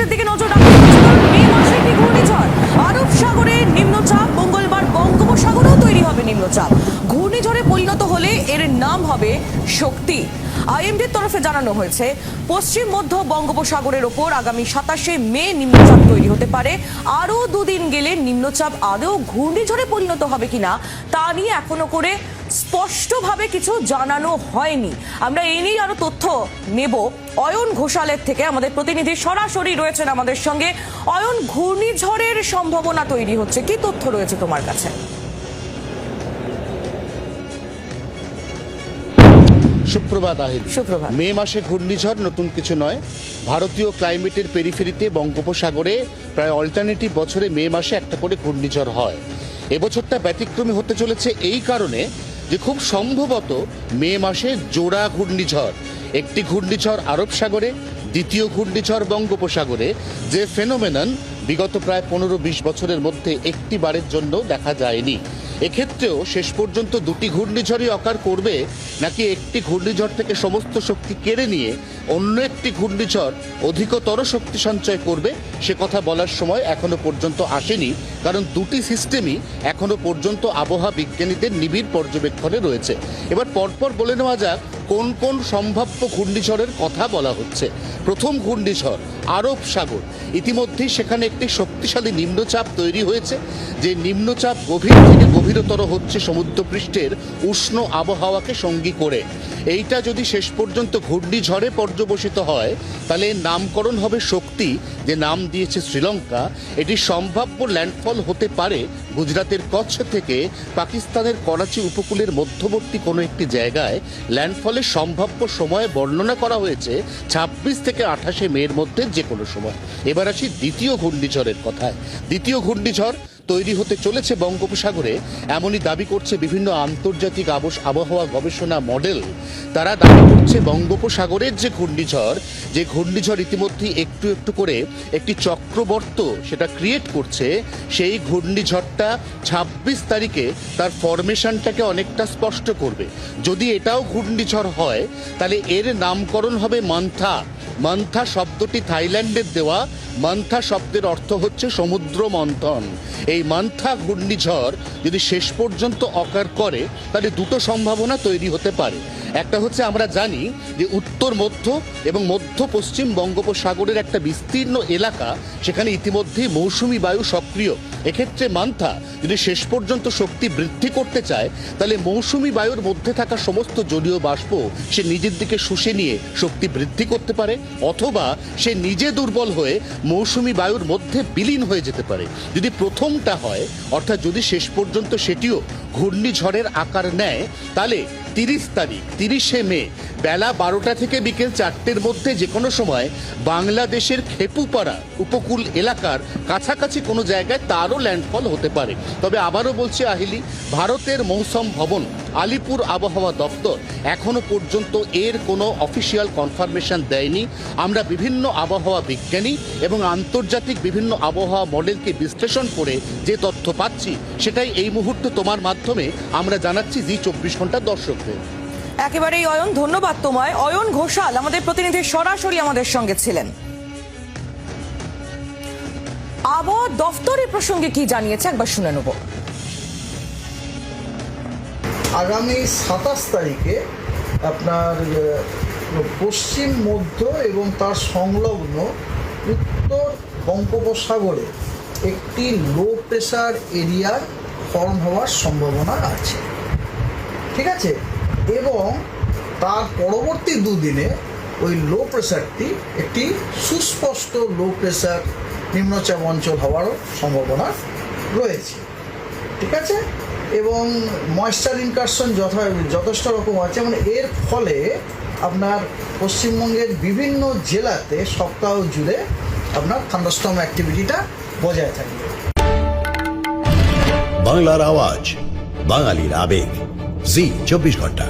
আপডেটের দিকে নজর রাখুন মে মাসে কি ঘূর্ণিঝড়? আরব সাগরে নিম্নচাপ, মঙ্গলবার বঙ্গোপসাগরেও তৈরি হবে নিম্নচাপ। ঘূর্ণিঝড়ে পরিণত হলে এর নাম হবে শক্তি। আইএমডির তরফে জানানো হয়েছে, পশ্চিম, মধ্য বঙ্গোপসাগরের ওপর আগামী সাতাশে মে নিম্নচাপ তৈরি হতে পারে। আরও দুদিন গেলে নিম্নচাপ আদৌ ঘূর্ণিঝড়ে পরিণত হবে কিনা, তা নিয়ে এখনও করে স্পষ্টভাবে কিছু জানানো হয়নি। আমরা এই নিয়ে আরও তথ্য নেব। অয়ন ঘোষালের থেকে আমাদের প্রতিনিধি সরাসরি রয়েছেন আমাদের সঙ্গে। অয়ন ঘূর্ণিঝড়ের সম্ভাবনা তৈরি হচ্ছে। কি তথ্য রয়েছে তোমার কাছে? সুপ্রভাত আহিল। মে মাসে ঘূর্ণিঝড় নতুন কিছু নয়। ভারতীয় ক্লাইমেটের পেরিফেরিতে বঙ্গোপসাগরে প্রায় অল্টারনেটিভ বছরে মে মাসে একটা করে ঘূর্ণিঝড় হয়। এবছরটা ব্যতিক্রমী হতে চলেছে এই কারণে যে খুব সম্ভবত মে মাসে জোড়া ঘূর্ণিঝড়। একটি ঘূর্ণিঝড় আরব সাগরে, দ্বিতীয় ঘূর্ণিঝড় বঙ্গোপসাগরে, যে ফেনোমেনন বিগত প্রায় পনেরো বিশ বছরের মধ্যে একটি বারের জন্য দেখা যায়নি। এক্ষেত্রেও শেষ পর্যন্ত দুটি ঘূর্ণিঝড়ই অকার করবে নাকি একটি ঘূর্ণিঝড় থেকে সমস্ত শক্তি কেড়ে নিয়ে অন্য একটি ঘূর্ণিঝড় অধিকতর শক্তি সঞ্চয় করবে, সে কথা বলার সময় এখনও পর্যন্ত আসেনি, কারণ দুটি সিস্টেমই এখনও পর্যন্ত আবহাওয়া বিজ্ঞানীদের নিবিড় পর্যবেক্ষণে রয়েছে। এবার পরপর বলে নেওয়া যাক কোন কোন সম্ভাব্য ঘূর্ণিঝড়ের কথা বলা হচ্ছে? প্রথম ঘূর্ণিঝড় আরব সাগর। ইতিমধ্যেই সেখানে একটি শক্তিশালী নিম্নচাপ তৈরি হয়েছে। যে নিম্নচাপ গভীর থেকে গভীরতর হচ্ছে সমুদ্রপৃষ্ঠের উষ্ণ আবহাওয়াকে সঙ্গী করে। এইটা যদি শেষ পর্যন্ত ঘূর্ণিঝড়ে পর্যবসিত হয়, তাহলে নামকরণ হবে শক্তি, যে নাম দিয়েছে শ্রীলঙ্কা। এটি সম্ভাব্য ল্যান্ডফল হতে পারে গুজরাতের কচ্ছ থেকে পাকিস্তানের করাচি উপকূলের মধ্যবর্তী কোনো একটি জায়গায়। ল্যান্ডফলের সম্ভাব্য সময় বর্ণনা করা হয়েছে ছাব্বিশ থেকে আঠাশে মের মধ্যে যে কোনো সময়। এবার আসি দ্বিতীয় ঘূর্ণিঝড়ের কথায়। দ্বিতীয় ঘূর্ণিঝড় তৈরি হতে চলেছে বঙ্গোপসাগরে। এমনই দাবি করছে বিভিন্ন আন্তর্জাতিক আবহাওয়া গবেষণা মডেল। তারা দাবি করছে বঙ্গোপসাগরের যে ঘূর্ণিঝড় যে ঘূর্ণিঝড় ইতিমধ্যেই একটু একটু করে একটি চক্রবর্ত সেটা ক্রিয়েট করছে, সেই ঘূর্ণিঝড়টা ছাব্বিশ তারিখে তার ফরমেশনটাকে অনেকটা স্পষ্ট করবে। যদি এটাও ঘূর্ণিঝড় হয়, তাহলে এর নামকরণ হবে মান্থা। মান্থা শব্দটি থাইল্যান্ডের দেওয়া। মান্থা শব্দের অর্থ হচ্ছে সমুদ্র মন্থন। এই মান্থা ঘূর্ণিঝড় যদি শেষ পর্যন্ত অকার করে তাহলে দুটো সম্ভাবনা তৈরি হতে পারে। একটা হচ্ছে আমরা জানি যে উত্তর, মধ্য এবং মধ্য পশ্চিম বঙ্গোপসাগরের একটা বিস্তীর্ণ এলাকা সেখানে ইতিমধ্যেই মৌসুমি বায়ু সক্রিয়। এক্ষেত্রে মান্থা যদি শেষ পর্যন্ত শক্তি বৃদ্ধি করতে চায়, তাহলে মৌসুমি বায়ুর মধ্যে থাকা সমস্ত জলীয় বাষ্প সে নিজের দিকে শুষে নিয়ে শক্তি বৃদ্ধি করতে পারে, অথবা সে নিজে দুর্বল হয়ে মৌসুমি বায়ুর মধ্যে বিলীন হয়ে যেতে পারে। যদি প্রথমটা হয়, অর্থাৎ যদি শেষ পর্যন্ত সেটিও ঘূর্ণিঝড়ের আকার নেয়, তাহলে তিরিশ তারিখ, তিরিশে মে, বেলা বারোটা থেকে বিকেল চারটের মধ্যে যে কোনো সময় বাংলাদেশের খেপুপাড়া উপকূল এলাকার কাছাকাছি কোনো জায়গায় তারও ল্যান্ডফল হতে পারে। তবে আবারও বলছে, আহিলি, ভারতের মৌসম ভবন আলিপুর আবহাওয়া দপ্তর এখনও পর্যন্ত এর কোনো অফিসিয়াল কনফার্মেশন দেয়নি। আমরা বিভিন্ন আবহাওয়া বিজ্ঞানী এবং আন্তর্জাতিক বিভিন্ন আবহাওয়া মডেলকে বিশ্লেষণ করে যে তথ্য পাচ্ছি, সেটাই এই মুহূর্তে তোমার মাধ্যমে আমরা জানাচ্ছি জি চব্বিশ ঘণ্টা দর্শকদের। একেবারেই অয়ন, ধন্যবাদ তোমায়। অয়ন ঘোষাল, আমাদের প্রতিনিধি সরাসরি আমাদের সঙ্গে ছিলেন। আবহাওয়া দফতর এ প্রসঙ্গে কি জানিয়েছে? একবার শুনে নেব। আগামী সাতাশ তারিখে আপনার পশ্চিম মধ্য এবং তার সংলগ্ন উত্তর বঙ্গোপসাগরে একটি লো প্রেশার এরিয়ার ফর্ম হওয়ার সম্ভাবনা আছে। ঠিক আছে? এবং তার পরবর্তী দুদিনে ওই লো প্রেশারটি একটি সুস্পষ্ট লো প্রেশার নিম্নচাপ অঞ্চল হওয়ারও সম্ভাবনা রয়েছে। ঠিক আছে? এবং ময়েশ্চার ইনকারশন যথা যথেষ্ট রকম আছে। মানে এর ফলে আপনার পশ্চিমবঙ্গের বিভিন্ন জেলাতে সপ্তাহ জুড়ে আপনার থান্ডারস্টর্ম অ্যাক্টিভিটিটা বজায় থাকবে বাংলার আওয়াজ, বাঙালির আবেগ। জি, চব্বিশ ঘণ্টা।